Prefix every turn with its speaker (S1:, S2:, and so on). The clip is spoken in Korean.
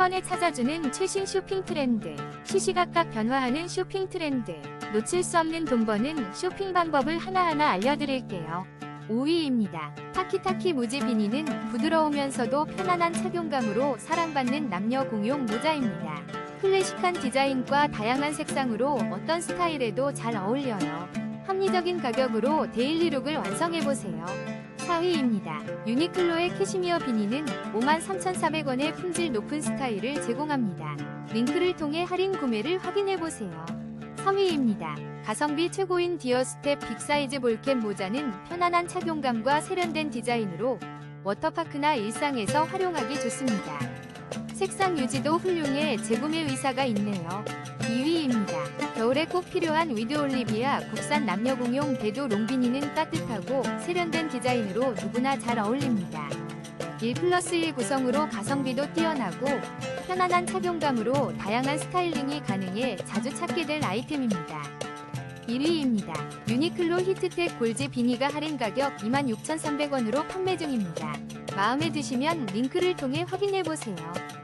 S1: 번에 찾아주는 최신 쇼핑 트렌드. 시시각각 변화하는 쇼핑 트렌드. 놓칠 수 없는 돈 버는 쇼핑 방법을 하나하나 알려드릴게요. 5위입니다. 타키타키 무지 비니는 부드러우면서도 편안한 착용감으로 사랑받는 남녀 공용 모자입니다. 클래식한 디자인과 다양한 색상으로 어떤 스타일에도 잘 어울려요. 합리적인 가격으로 데일리룩을 완성해보세요. 4위입니다. 유니클로의 캐시미어 비니는 53,400원의 품질 높은 스타일을 제공합니다. 링크를 통해 할인 구매를 확인해보세요. 3위입니다. 가성비 최고인 디어스텝 빅사이즈 볼캡 모자는 편안한 착용감과 세련된 디자인으로 워터파크나 일상에서 활용하기 좋습니다. 색상 유지도 훌륭해 재구매 의사가 있네요. 2위입니다. 겨울에 꼭 필요한 위드 올리비아 국산 남녀 공용 대도 롱비니는 따뜻하고 세련된 디자인으로 누구나 잘 어울립니다. 1 플러스 1 구성으로 가성비도 뛰어나고 편안한 착용감으로 다양한 스타일링이 가능해 자주 찾게 될 아이템입니다. 1위입니다. 유니클로 히트텍 골지 비니가 할인 가격 26,300원으로 판매 중입니다. 마음에 드시면 링크를 통해 확인해보세요.